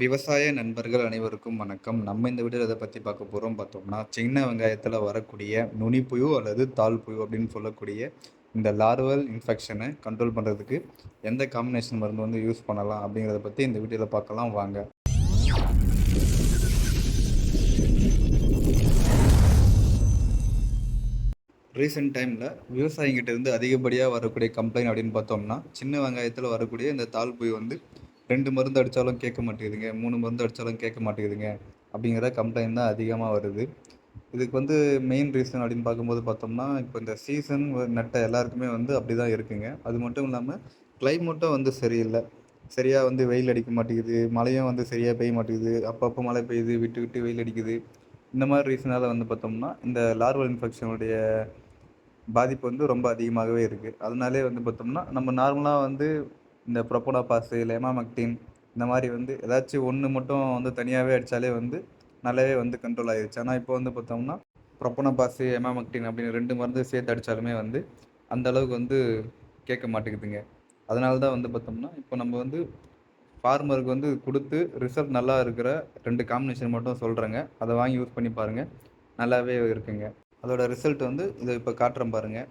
விவசாய நண்பர்கள் அனைவருக்கும் வணக்கம். நம்ம இந்த வீடியோ அதை பற்றி பார்க்க போகிறோம் பார்த்தோம்னா சின்ன வெங்காயத்தில் வரக்கூடிய நுனிப்புயு அல்லது தாள் புழு அப்படின்னு சொல்லக்கூடிய இந்த லார்வல் இன்ஃபெக்ஷனை கண்ட்ரோல் பண்ணுறதுக்கு எந்த காம்பினேஷன் மருந்து வந்து யூஸ் பண்ணலாம் அப்படிங்கிறத பற்றி இந்த வீடியோவில் பார்க்கலாம். வாங்க. ரீசெண்ட் டைமில் விவசாயிங்கிட்ட இருந்து அதிகப்படியாக வரக்கூடிய கம்ப்ளைண்ட் அப்படின்னு பார்த்தோம்னா சின்ன வெங்காயத்தில் வரக்கூடிய இந்த தாள் புழு வந்து ரெண்டு மருந்து அடித்தாலும் கேட்க மாட்டேங்குதுங்க மூணு மருந்து அடித்தாலும் கேட்க மாட்டேங்குதுங்க அப்படிங்கிற கம்ப்ளைண்ட் தான் அதிகமாக வருது. இதுக்கு வந்து மெயின் ரீசன் அப்படின்னு பார்க்கும்போது பார்த்தோம்னா இப்போ இந்த சீசன் நட்ட எல்லாருக்குமே வந்து அப்படி தான் இருக்குங்க. அது மட்டும் இல்லாமல் கிளைமேட்டும் வந்து சரியில்லை. சரியாக வந்து வெயில் அடிக்க மாட்டேங்குது மழையும் வந்து சரியாக பெய்ய மாட்டேங்குது அப்பப்போ மழை பெய்யுது விட்டு விட்டு வெயில் அடிக்குது. இந்த மாதிரி ரீசனால் வந்து பார்த்தோம்னா இந்த லார்வல் இன்ஃபெக்ஷனுடைய பாதிப்பு வந்து ரொம்ப அதிகமாகவே இருக்குது அதனாலே வந்து பார்த்தோம்னா நம்ம நார்மலாக வந்து இந்த ப்ரொப்போனா பாஸு இல்லை எமாமெக்டின் இந்த மாதிரி வந்து ஏதாச்சும் ஒன்று மட்டும் வந்து தனியாகவே அடித்தாலே வந்து நல்லாவே வந்து கண்ட்ரோல் ஆகிடுச்சு ஆனால் இப்போ வந்து பார்த்தோம்னா ப்ரொப்போனா பாஸு எமாமெக்டின் அப்படின்னு ரெண்டு மருந்து சேர்த்து அடித்தாலுமே வந்து அந்த அளவுக்கு வந்து கேட்க மாட்டேங்குதுங்க. அதனால தான் வந்து பார்த்தோம்னா இப்போ நம்ம வந்து ஃபார்மருக்கு வந்து கொடுத்து ரிசல்ட் நல்லா இருக்கிற ரெண்டு காம்பினேஷன் மட்டும் சொல்கிறேங்க அதை வாங்கி யூஸ் பண்ணி பாருங்கள் நல்லாவே இருக்குங்க. அதோட ரிசல்ட் வந்து இதை இப்போ காட்டுறேன் பாருங்கள்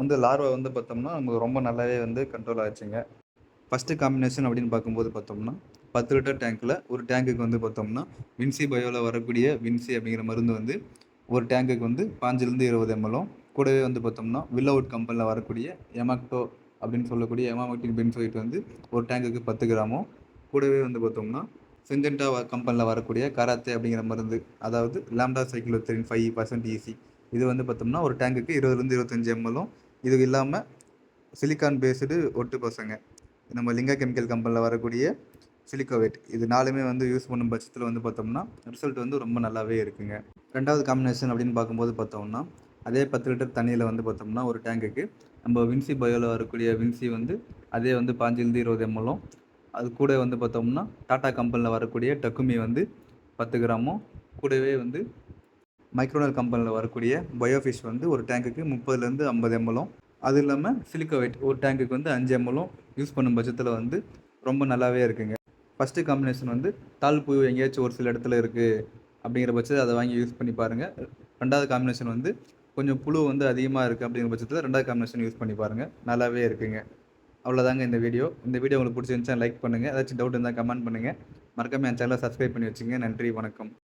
வந்து லார்வா வந்து பார்த்தோம்னா நமக்கு ரொம்ப நல்லாவே வந்து கண்ட்ரோல் ஆச்சுங்க. ஃபஸ்ட்டு காம்பினேஷன் அப்படின்னு பார்க்கும்போது பார்த்தோம்னா பத்து லிட்டர் டேங்க்கில் ஒரு டேங்குக்கு வந்து பார்த்தோம்னா வின்சி பயோவில் வரக்கூடிய வின்சி அப்படிங்கிற மருந்து வந்து ஒரு டேங்குக்கு வந்து பாஞ்சிலேருந்து இருபது எம்எல்லும் கூடவே வந்து பார்த்தோம்னா வில்லவுட் கம்பெனியில் வரக்கூடிய எமாக்டோ அப்படின்னு சொல்லக்கூடிய எமாமக்டின் பென்சோயிட் வந்து ஒரு டேங்குக்கு பத்து கிராமும் கூடவே வந்து பார்த்தோம்னா செஞ்சென்டா கம்பெனியில் வரக்கூடிய கராத்தே அப்படிங்கிற மருந்து அதாவது lambda cyhalothrin five percent EC இது வந்து பார்த்தோம்னா ஒரு டேங்குக்கு இருபதுலேருந்து இருபத்தஞ்சி எம்எல்லும் இது இல்லாமல் சிலிக்கான் பேஸ்டு ஒட்டு பசங்க நம்ம லிங்கா கெமிக்கல் கம்பெனியில் வரக்கூடிய சிலிக்கோவேட். இது நாலுமே வந்து யூஸ் பண்ணும் பட்சத்தில் வந்து பார்த்தோம்னா ரிசல்ட் வந்து ரொம்ப நல்லாவே இருக்குங்க. ரெண்டாவது காம்பினேஷன் அப்படின்னு பார்க்கும்போது பார்த்தோம்னா அதே பத்து லிட்டர் தண்ணியில் வந்து பார்த்தோம்னா ஒரு டேங்குக்கு நம்ம வின்சி பயோவில் வரக்கூடிய வின்சி வந்து அதே வந்து பாஞ்சிலிருந்து இருபது எம்எல்லும் அது கூட வந்து பார்த்தோம்னா டாடா கம்பெனியில் வரக்கூடிய டக்குமி வந்து பத்து கிராமும் கூடவே வந்து மைக்ரோனல் கம்பெனியில் வரக்கூடிய பயோஃபிஷ் வந்து ஒரு டேங்குக்கு முப்பதுலேருந்து ஐம்பது எம்எல்லும் அது இல்லாமல் சிலிக்கோவைட் ஒரு டேங்குக்கு வந்து அஞ்சு எம்எலும் யூஸ் பண்ணும் பட்சத்தில் வந்து ரொம்ப நல்லாவே இருக்குங்க. ஃபஸ்ட்டு காம்பினேஷன் வந்து தால் பூ எங்கேயாச்சும் ஒரு சில இடத்துல இருக்குது அப்படிங்கிற பட்சத்தில் அதை வாங்கி யூஸ் பண்ணி பாருங்கள் ரெண்டாவது காம்பினேஷன் வந்து கொஞ்சம் புழு வந்து அதிகமாக இருக்குது அப்படிங்கிற பட்சத்தில் ரெண்டாவது காம்பினேஷன் யூஸ் பண்ணி பாருங்கள் நல்லாவே இருக்குங்க. அவ்வளோதாங்க இந்த வீடியோ இந்த வீடியோ உங்களுக்கு பிடிச்சிருந்துச்சா லைக் பண்ணுங்கள் ஏதாச்சும் டவுட் இருந்தால் கமெண்ட் பண்ணுங்கள் மறக்காமல் என் சேனலை சப்ஸ்கிரைப் பண்ணி வச்சுங்க நன்றி வணக்கம்.